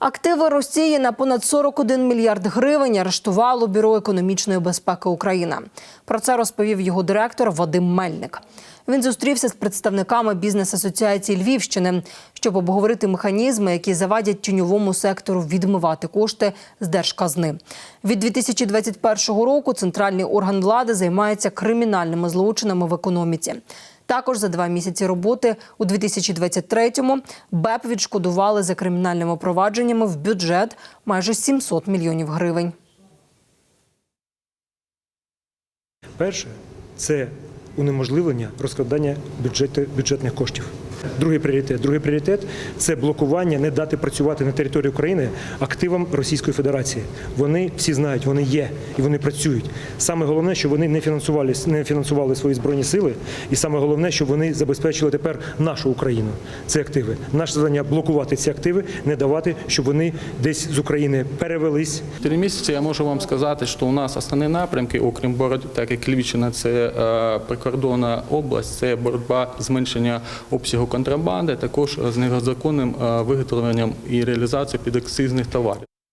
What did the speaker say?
Активи Росії на понад 41 мільярд гривень арештувало Бюро економічної безпеки України. Про це розповів його директор Вадим Мельник. Він зустрівся з представниками бізнес-асоціації Львівщини, щоб обговорити механізми, які завадять тіньовому сектору відмивати кошти з держказни. Від 2021 року центральний орган влади займається кримінальними злочинами в економіці. Також за два місяці роботи у 2023-му БЕП відшкодували за кримінальними провадженнями в бюджет майже 700 мільйонів гривень. Перше це унеможливлення розкладання бюджету, бюджетних коштів. Другий пріоритет. Другий пріоритет це блокування, не дати працювати на території України активам Російської Федерації. Вони всі знають, вони є і вони працюють. Саме головне, що вони не фінансували, не фінансували свої збройні сили, і саме головне, що вони забезпечили тепер нашу Україну. Це активи. Наше завдання блокувати ці активи, не давати, щоб вони десь з України перевелись Три місяці я можу вам сказати, що у нас основні напрямки, окрім боротьби, так як Львівщина це е, прикордонна область, це боротьба зменшення обсягу контрабанди, також з незаконним е, виготовленням і реалізацією підакцизних товарів.